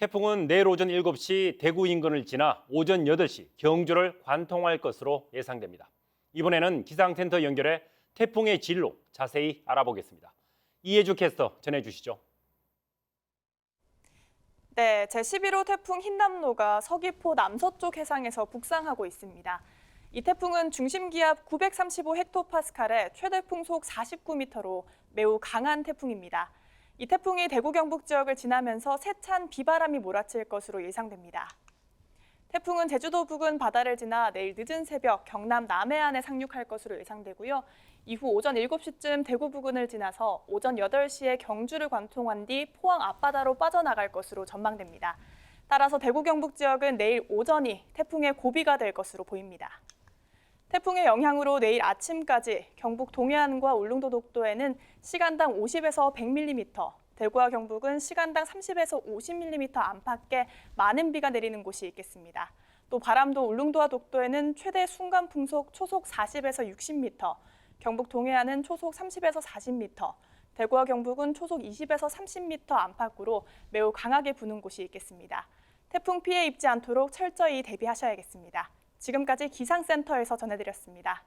태풍은 내일 오전 7시 대구 인근을 지나 오전 8시 경주를 관통할 것으로 예상됩니다. 이번에는 기상센터 연결해 태풍의 진로 자세히 알아보겠습니다. 이해주 캐스터 전해주시죠. 네, 제11호 태풍 흰남노가 서귀포 남서쪽 해상에서 북상하고 있습니다. 이 태풍은 중심 기압 935 헥토파스칼에 최대 풍속 49m로 매우 강한 태풍입니다. 이 태풍이 대구 경북 지역을 지나면서 세찬 비바람이 몰아칠 것으로 예상됩니다. 태풍은 제주도 부근 바다를 지나 내일 늦은 새벽 경남 남해안에 상륙할 것으로 예상되고요. 이후 오전 7시쯤 대구 부근을 지나서 오전 8시에 경주를 관통한 뒤 포항 앞바다로 빠져나갈 것으로 전망됩니다. 따라서 대구 경북 지역은 내일 오전이 태풍의 고비가 될 것으로 보입니다. 태풍의 영향으로 내일 아침까지 경북 동해안과 울릉도 독도에는 시간당 50에서 100mm, 대구와 경북은 시간당 30에서 50mm 안팎의 많은 비가 내리는 곳이 있겠습니다. 또 바람도 울릉도와 독도에는 최대 순간 풍속 초속 40에서 60m, 경북 동해안은 초속 30에서 40m, 대구와 경북은 초속 20에서 30m 안팎으로 매우 강하게 부는 곳이 있겠습니다. 태풍 피해 입지 않도록 철저히 대비하셔야겠습니다. 지금까지 기상센터에서 전해드렸습니다.